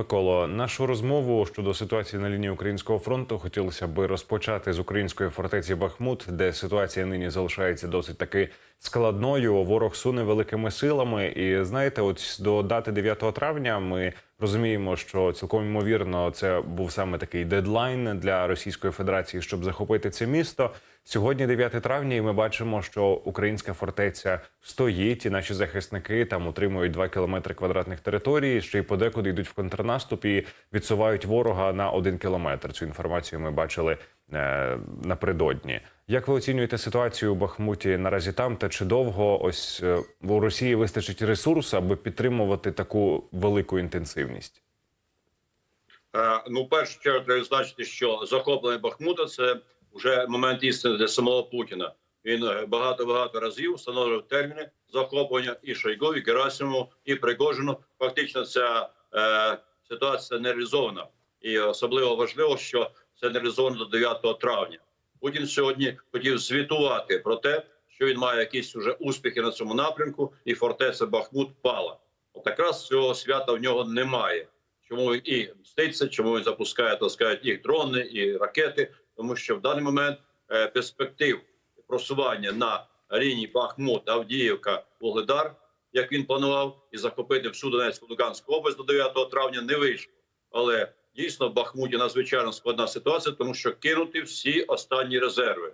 Миколо, нашу розмову щодо ситуації на лінії українського фронту хотілося би розпочати з української фортеці Бахмут, де ситуація нині залишається досить таки складною. Ворог суне великими силами. І знаєте, от до дати 9 травня ми розуміємо, що цілком ймовірно це був саме такий дедлайн для Російської Федерації, щоб захопити це місто. Сьогодні 9 травня, і ми бачимо, що українська фортеця стоїть, і наші захисники там утримують 2 кілометри квадратних території, ще й подекуди йдуть в контрнаступ і відсувають ворога на один кілометр. Цю інформацію ми бачили е, напередодні. Як ви оцінюєте ситуацію у Бахмуті наразі там? Та чи довго ось е, у Росії вистачить ресурсу, аби підтримувати таку велику інтенсивність? Е, Ну, чергу треба значити, що захоплення Бахмута це вже момент істини для самого Путіна. Він е, багато багато разів встановлював терміни захоплення і Шойгу, і Герасимову, і Пригожину. Фактично, ця е, ситуація не реалізована, і особливо важливо, що це не реалізовано до 9 травня. Путін сьогодні хотів звітувати про те, що він має якісь уже успіхи на цьому напрямку, і фортеця Бахмут пала. От якраз цього свята в нього немає. Чому він і мститься, чому він запускає так сказати, і дрони, і ракети, тому що в даний момент е, перспектив просування на лінії Бахмут, Авдіївка, Вугледар, як він планував, і захопити всю Донецьку Луганську область до 9 травня не вийшло. Але дійсно в Бахмуті надзвичайно складна ситуація, тому що кинуті всі останні резерви.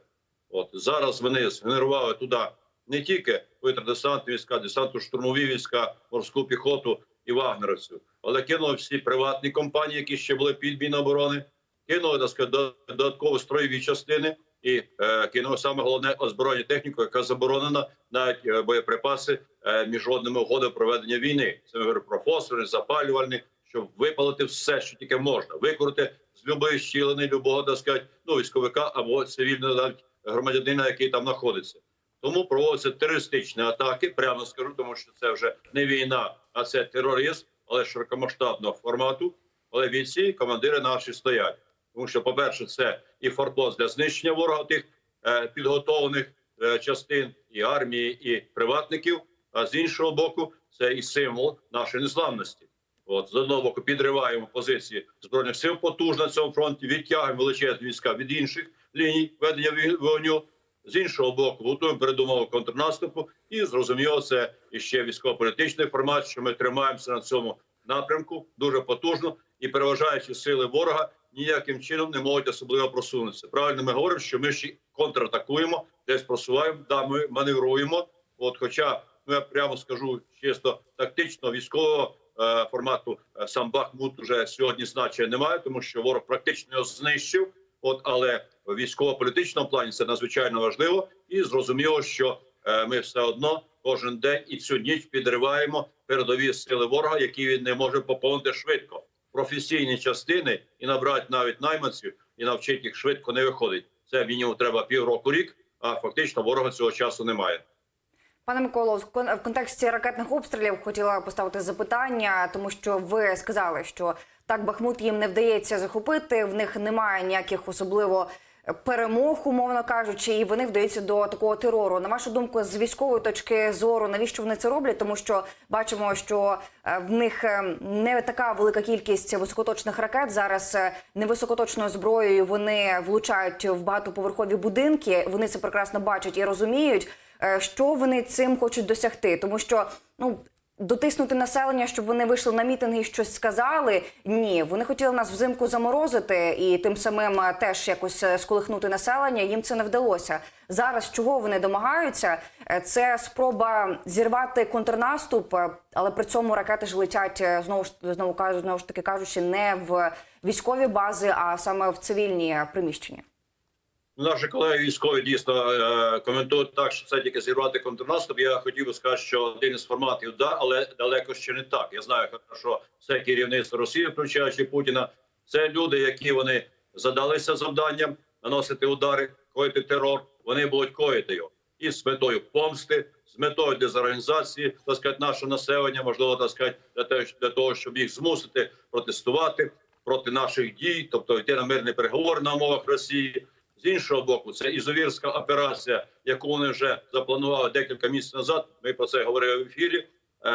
От зараз вони згенерували туди не тільки десантні війська, десантно штурмові війська, морську піхоту і вагнерівців, але кинули всі приватні компанії, які ще були під Міноборони, кинули так сказати, додаткові строєві частини і е, кинули саме головне озброєння техніку, яка заборонена навіть е, боєприпаси е, міжнародними угодами проведення війни. Це ми говоримо про фосфори, запалювальні, щоб випалити все, що тільки можна, викорити з любої щілини, любого так сказати, ну військовика або цивільного навіть громадянина, який там знаходиться. Тому проводяться терористичні атаки. Прямо скажу, тому що це вже не війна, а це тероризм, але широкомасштабного формату. Але бійці, командири наші стоять. Тому що, по-перше, це і форпост для знищення ворога тих е, підготовлених е, частин і армії, і приватників. А з іншого боку, це і символ нашої незламності. От з одного боку підриваємо позиції збройних сил потужно на цьому фронті, відтягуємо величезні війська від інших ліній ведення вогню. З іншого боку, готуємо передумову контрнаступу, і зрозуміло, це іще військово-політичний формат, що ми тримаємося на цьому напрямку дуже потужно і переважаючи сили ворога ніяким чином не можуть особливо просунутися. Правильно ми говоримо, що ми ще контратакуємо, десь просуваємо, да, ми маневруємо. От, хоча ну я прямо скажу чисто тактично військового е, формату е, сам Бахмут вже сьогодні значення немає, тому що ворог практично його знищив. От але в військово-політичному плані це надзвичайно важливо, і зрозуміло, що е, ми все одно кожен день і цю ніч підриваємо передові сили ворога, які він не може поповнити швидко. Професійні частини і набрати навіть найманців і навчити їх швидко не виходить. Це мінімум треба півроку рік. А фактично ворога цього часу немає. Пане Миколо, в кон- контексті ракетних обстрілів хотіла поставити запитання, тому що ви сказали, що так Бахмут їм не вдається захопити. В них немає ніяких особливо перемог, умовно кажучи, і вони вдаються до такого терору. На вашу думку, з військової точки зору, навіщо вони це роблять? Тому що бачимо, що е, в них е, не така велика кількість високоточних ракет. Зараз е, невисокоточною зброєю вони влучають в багатоповерхові будинки. Вони це прекрасно бачать і розуміють. Що вони цим хочуть досягти? Тому що ну дотиснути населення, щоб вони вийшли на мітинги і щось сказали. Ні, вони хотіли нас взимку заморозити і тим самим е, теж якось е, сколихнути населення. Їм це не вдалося. Зараз чого вони домагаються? Е, Це спроба зірвати контрнаступ, але при цьому ракети ж летять знову ж знову кажу, знову ж таки кажучи, не в військові бази, а саме в цивільні приміщення. Наші колеги військові дійсно е, коментують так, що це тільки зірвати контрнаступ. Я хотів би сказати, що один із форматів да, але далеко ще не так. Я знаю, що все керівництво Росії, включаючи Путіна, це люди, які вони задалися завданням наносити удари, коїти терор. Вони будуть коїти його і з метою помсти, з метою дезорганізації, так сказати, нашого населення, можливо, так сказати, для того, щоб їх змусити протестувати проти наших дій, тобто йти на мирний переговор на умовах Росії. З іншого боку, це ізовірська операція, яку вони вже запланували декілька місяців назад. Ми про це говорили в ефірі. е,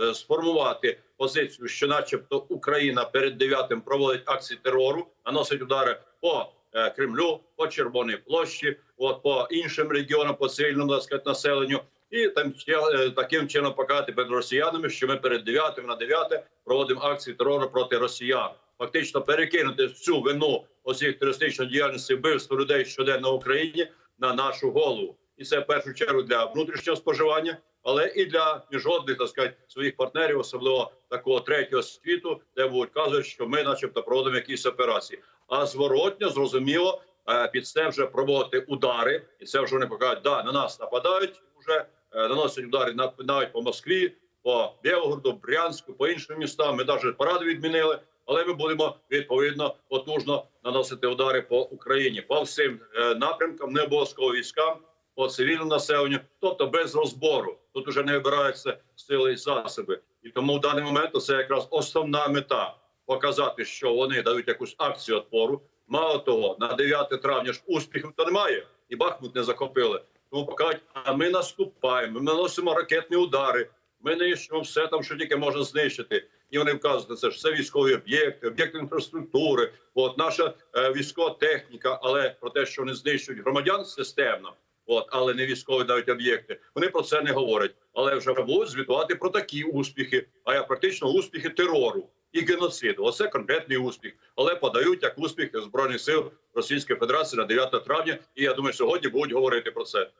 е, сформувати позицію, що, начебто, Україна перед 9 проводить акції терору, наносить удари по е, Кремлю, по Червоній площі, от по іншим регіонам, по цивільному так сказати, населенню, і там таким чином показати перед росіянами, що ми перед 9 на 9 проводимо акції терору проти росіян. Фактично перекинути цю вину оцих терористичної діяльності вбивства людей щоденно в Україні на нашу голову, і це в першу чергу для внутрішнього споживання, але і для міжнародних так сказати, своїх партнерів, особливо такого третього світу, де будуть казати, що ми, начебто, проводимо якісь операції. А зворотньо зрозуміло, е, під це вже проводити удари, і це вже вони покажуть, да на нас нападають, вже е, наносять удари навіть по Москві, по Білгороду, Брянську, по іншим містам. Ми навіть паради відмінили. Але ми будемо відповідно потужно наносити удари по Україні по всім е, напрямкам, не обов'язково військам, по цивільному населенню, тобто без розбору. Тут уже не вибираються сили і засоби. І тому в даний момент це якраз основна мета показати, що вони дають якусь акцію відпору. Мало того, на 9 травня ж успіхів то немає, і Бахмут не захопили. Тому покажуть, а ми наступаємо, ми наносимо ракетні удари. Ми нищимо все там, що тільки можна знищити. І вони вказують на це, що це військові об'єкти, об'єкти інфраструктури, от наша е, військова техніка, але про те, що вони знищують громадян системно, от але не військові навіть об'єкти. Вони про це не говорять, але вже будуть звітувати про такі успіхи. А я практично успіхи терору і геноциду. Оце конкретний успіх, але подають як успіх збройних сил Російської Федерації на 9 травня. І я думаю, сьогодні будуть говорити про це.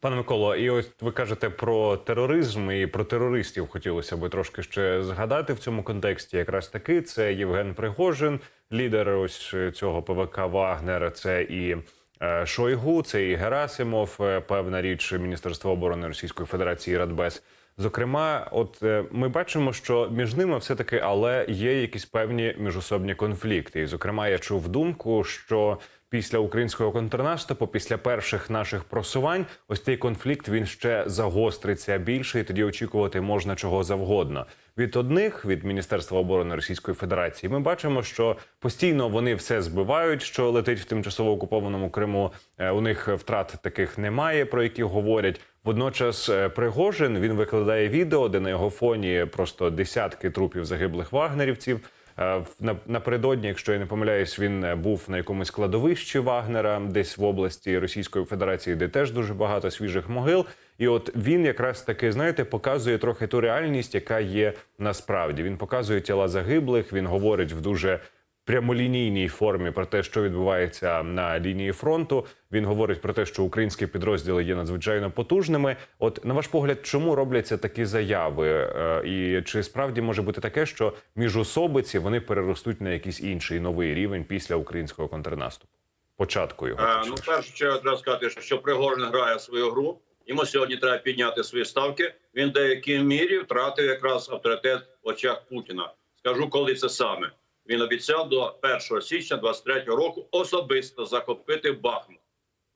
Пане Миколо, і ось ви кажете про тероризм і про терористів. Хотілося би трошки ще згадати в цьому контексті. Якраз таки це Євген Пригожин, лідер ось цього ПВК Вагнер. Це і е, Шойгу, це і Герасимов, е, певна річ Міністерства оборони Російської Федерації Радбез. Зокрема, от е, ми бачимо, що між ними все таки, але є якісь певні міжособні конфлікти. І, зокрема, я чув думку, що після українського контрнаступу, після перших наших просувань, ось цей конфлікт він ще загостриться більше, і тоді очікувати можна чого завгодно. Від одних від Міністерства оборони Російської Федерації ми бачимо, що постійно вони все збивають, що летить в тимчасово окупованому Криму. Е, У них втрат таких немає, про які говорять. Водночас е, Пригожин він викладає відео, де на його фоні просто десятки трупів загиблих вагнерівців. Е, Напередодні, якщо я не помиляюсь, він е, був на якомусь кладовищі Вагнера, десь в області Російської Федерації, де теж дуже багато свіжих могил. І от він якраз таки, знаєте, показує трохи ту реальність, яка є насправді. Він показує тіла загиблих. Він говорить в дуже прямолінійній формі про те, що відбувається на лінії фронту. Він говорить про те, що українські підрозділи є надзвичайно потужними. От на ваш погляд, чому робляться такі заяви? Е, І чи справді може бути таке, що міжособиці вони переростуть на якийсь інший новий рівень після українського контрнаступу? Початку його Е, ну, в першу чергу треба сказати, що- що Пригожин грає свою гру. Йому сьогодні треба підняти свої ставки. Він в деякій мірі втратив якраз авторитет в очах Путіна. Скажу, коли це саме. Він обіцяв до 1 січня 23 року особисто захопити Бахмут.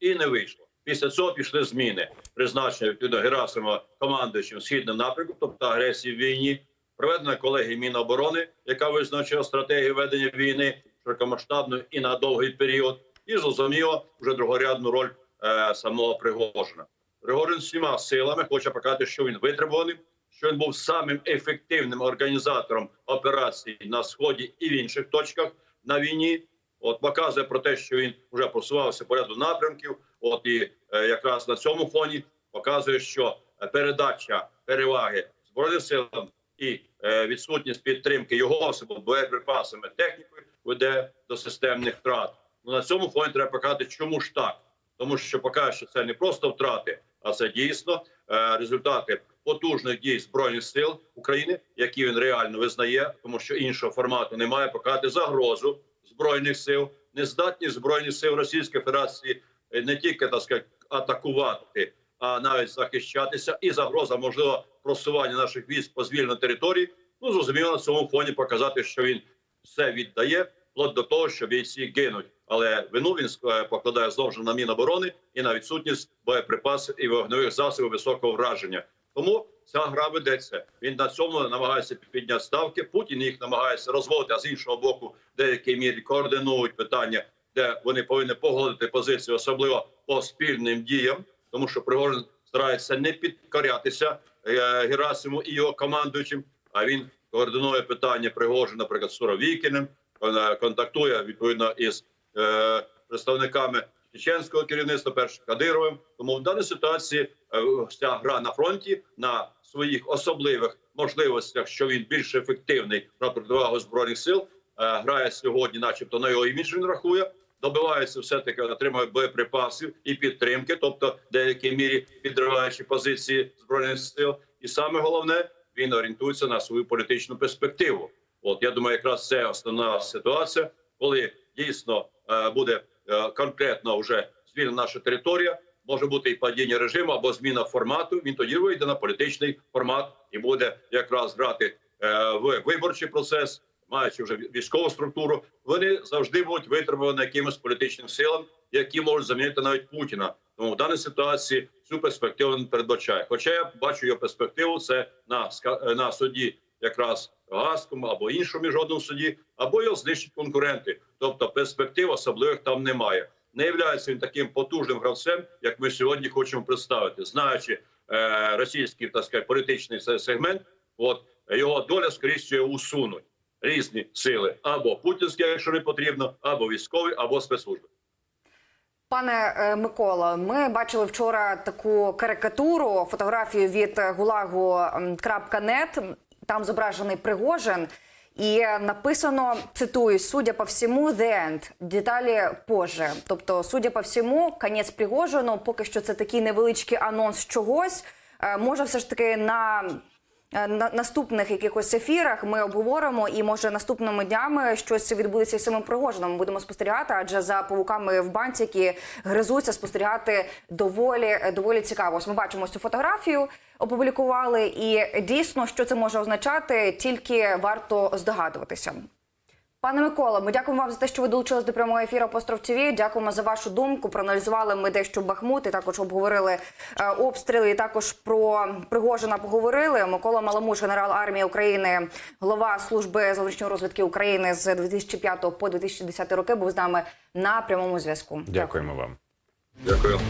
І не вийшло. Після цього пішли зміни. Призначення відповідно Герасимова командуючим східним напрямком, тобто агресії в війні. Проведена колегія Міноборони, яка визначила стратегію ведення війни широкомасштабну і на довгий період. І зрозуміло вже другорядну роль е, самого Пригожина. Пригожин всіма силами хоче показати, що він витребуваний, що він був самим ефективним організатором операцій на сході і в інших точках на війні. От показує про те, що він вже просувався по ряду напрямків. От і е, якраз на цьому фоні показує, що передача переваги збройним силам і е, відсутність підтримки його особо боєприпасами технікою веде до системних втрат. Ну на цьому фоні треба показати, чому ж так, тому що поки що це не просто втрати, а це дійсно е, результати потужних дій збройних сил України, які він реально визнає, тому що іншого формату немає. Показати загрозу збройних сил, нездатність збройних сил Російської Федерації е, не тільки так сказати, атакувати, а навіть захищатися, і загроза можливо просування наших військ по звільненій території. Ну зрозуміло на цьому фоні показати, що він все віддає, вплоть до того, що бійці гинуть. Але вину він е, покладає знову ж на міноборони і на відсутність боєприпасів і вогневих засобів високого враження. Тому ця гра ведеться. Він на цьому намагається підняти ставки. Путін їх намагається розводити, а з іншого боку, в деякій мірі координують питання, де вони повинні погодити позицію, особливо по спільним діям, тому що Пригожин старається не підкорятися е, Герасиму і його командуючим. А він координує питання Пригожина, наприклад, з Суровікіним, контактує відповідно із е, представниками чеченського керівництва, перш Кадировим. Тому в даній ситуації е, ця гра на фронті на своїх особливих можливостях, що він більш ефективний на противагу збройних сил, е, грає сьогодні, начебто на його імідж він рахує. Добивається все таки отримує боєприпасів і підтримки, тобто в деякій мірі підриваючи позиції збройних сил. І саме головне, він орієнтується на свою політичну перспективу. От я думаю, якраз це основна ситуація, коли дійсно е, буде е, конкретно вже звільнена наша територія. Може бути і падіння режиму або зміна формату. Він тоді вийде на політичний формат і буде якраз грати е, в виборчий процес, маючи вже військову структуру. Вони завжди будуть витребувані якимось політичним силам, які можуть замінити навіть Путіна. Тому в даній ситуації цю перспективу не передбачає. Хоча я бачу його перспективу, це на е, на суді якраз Гаскому або іншому міжнародному суді, або його знищать конкуренти. Сег перспектив особливих там немає. Не являється він таким потужним гравцем, як ми сьогодні хочемо представити, знаючи е, російський так сказати, політичний сегмент. От його доля скоріше усунуть різні сили або путінські, якщо не потрібно, або військові, або спецслужби. Пане е, Миколо, ми бачили вчора таку карикатуру, фотографію від gulag.net. Там зображений Пригожин, і написано цитую: судя по всьому, the end, деталі позже. Тобто, судя по всьому, конець Пригожину. Поки що це такий невеличкий анонс чогось. Е, Може, все ж таки на наступних якихось ефірах ми обговоримо, і може наступними днями щось відбудеться з самим Пригожином. Будемо спостерігати, адже за павуками в банці, які гризуться, спостерігати доволі доволі цікаво. Ось ми бачимо цю фотографію, опублікували, і дійсно, що це може означати, тільки варто здогадуватися. Пане Микола, ми дякуємо вам за те, що ви долучились до прямого ефіру Постров ТВ. Дякуємо за вашу думку. Проаналізували ми дещо Бахмут і також обговорили е, обстріли. І також про Пригожина поговорили. Микола Маламуш, генерал армії України, голова служби зовнішньої розвідки України з 2005 по 2010 роки, був з нами на прямому зв'язку. Дякуємо вам. Дякую.